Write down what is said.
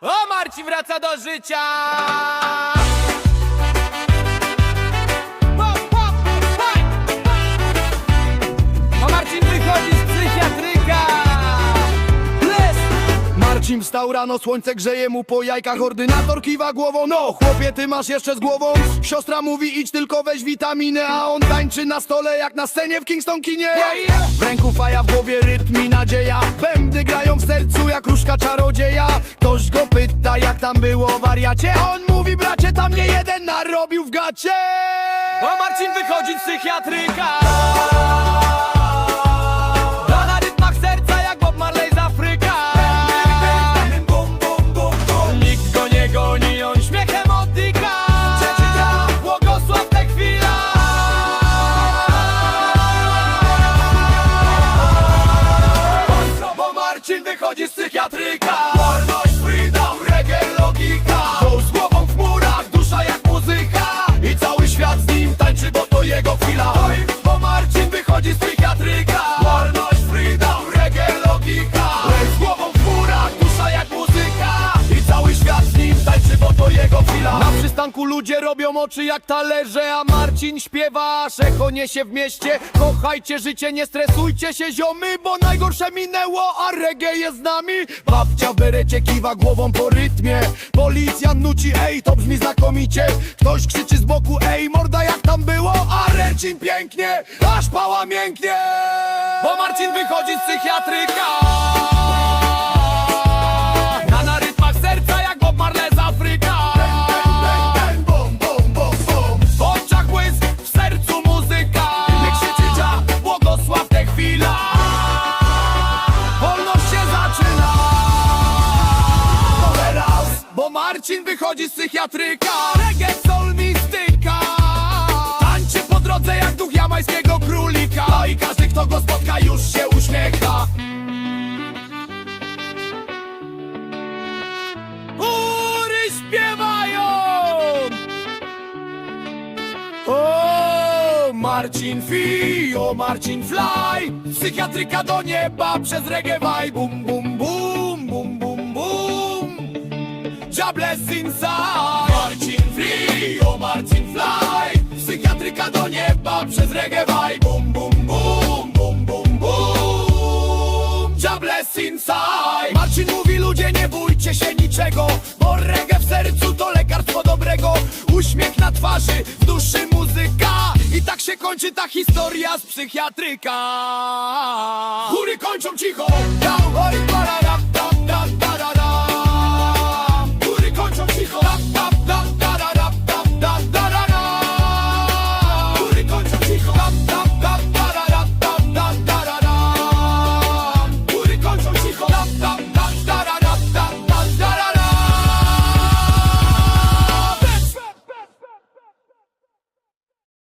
O, Marcin wraca do życia! Marcin wstał rano, słońce grzeje mu po jajkach. Ordynator kiwa głową, no chłopie ty masz jeszcze z głową? Siostra mówi idź tylko weź witaminę A on tańczy na stole jak na scenie w Kingston kinie. W ręku faja, w głowie rytm i nadzieja. Bębny grają w sercu jak różka czarodzieja. Ktoś go pyta jak tam było wariacie. A on mówi bracie tam nie jeden narobił w gacie. O, Marcin wychodzi z psychiatryka! Przystanku ludzie robią oczy jak talerze A Marcin śpiewa, aż echo niesie w mieście. Kochajcie życie, nie stresujcie się ziomy Bo najgorsze minęło, a reggae jest z nami. Babcia w berecie kiwa głową po rytmie. Policjant nuci, ej, to brzmi znakomicie. Ktoś krzyczy z boku, ej, morda jak tam było? A Recin pięknie, aż pała mięknie. Bo Marcin wychodzi z psychiatryka Marcin wychodzi z psychiatryka. Reggae, soul, mistyka. Tańczy po drodze jak duch jamańskiego królika. No i każdy kto go spotka już się uśmiecha. Góry śpiewają. O, Marcin Fi, o Marcin Fly Psychiatryka do nieba przez reggae vibe bum, bum, bum Jobless inside. Marcin Free, o Marcin Fly. Psychiatryka do nieba przez reggae vibe. Bum, bum, bum, bum, bum, bum. Jobless inside. Marcin mówi ludzie nie bójcie się niczego Bo reggae w sercu to lekarstwo dobrego. Uśmiech na twarzy, w duszy muzyka. I tak się kończy ta historia z psychiatryka. Góry kończą cicho. Down,